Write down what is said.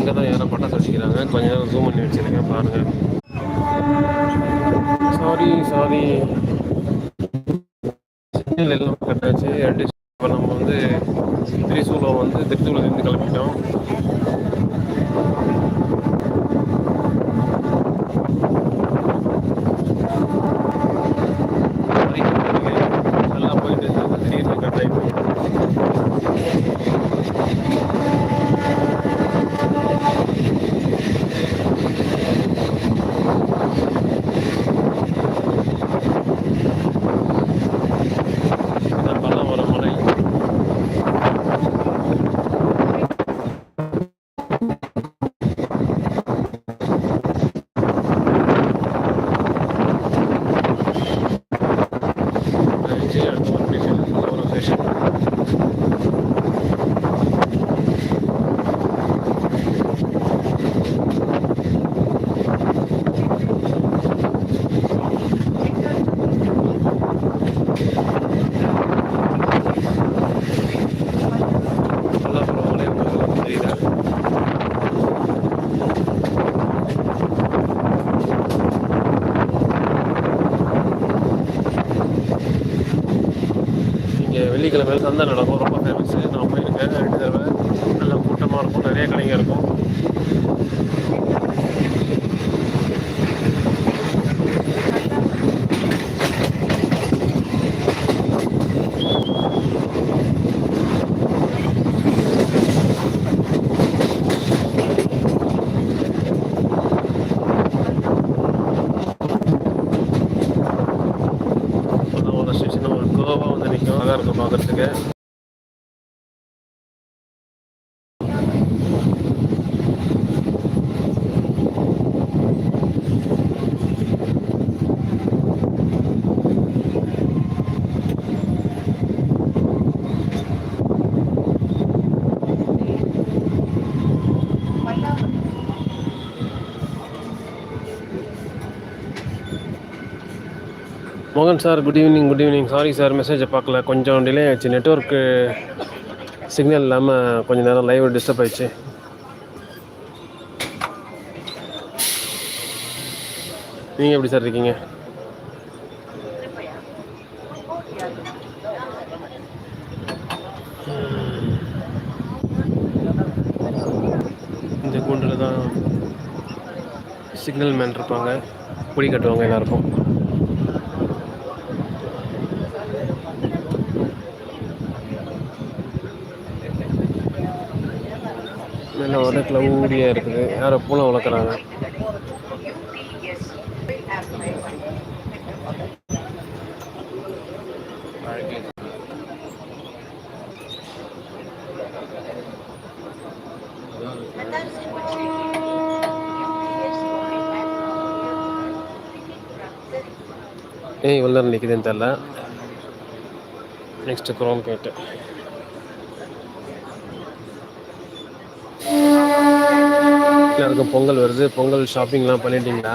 அங்கே தான் யாரோ பட்டாசு வச்சுக்கிறாங்க கொஞ்ச நேரம் ஜூம் பண்ணி வச்சுருக்கேன் பாருங்கள் சாரி சாரி சிக்னல் எல்லாம் கட்டாச்சு. இப்போ நம்ம வந்து திரிசூலம் வந்து திருச்சூர்லேருந்து கிளம்பிட்டோம். இங்கே வெள்ளிக்கிழமை சந்தை நடக்கும் ரொம்ப ஃபேமஸ் நான் போயிருக்கேன். ரெண்டு தடவை. நல்லா கூட்டமாக இருக்கும். நிறைய கடைங்க இருக்கும். கோவா வந்து மோகன் sir good evening good evening sorry sir மெசேஜை பார்க்கல. கொஞ்சம் டிலே ஆச்சு நெட்ஒர்க்கு சிக்னல் இல்லாமல் கொஞ்சம் நேரம் லைவ் டிஸ்டர்ப் ஆயிடுச்சு. நீங்கள் எப்படி சார் இருக்கீங்க? இந்த கூண்டில் தான் சிக்னல் மேன் இருப்பாங்க. குடி கட்டுவாங்க எல்லாருக்கும். மேலே வர க்ளவுடியாக இருக்குது. யாரோ பூனை வளர்க்குறாங்க. ஏன் இவ்வளோ நேரம் நிற்குதுன்னு தெரில நெக்ஸ்ட்டு குரோம் கேட்டு. வீட்டில் இருக்க பொங்கல் வருது. பொங்கல் ஷாப்பிங்லாம் பண்ணிட்டீங்களா?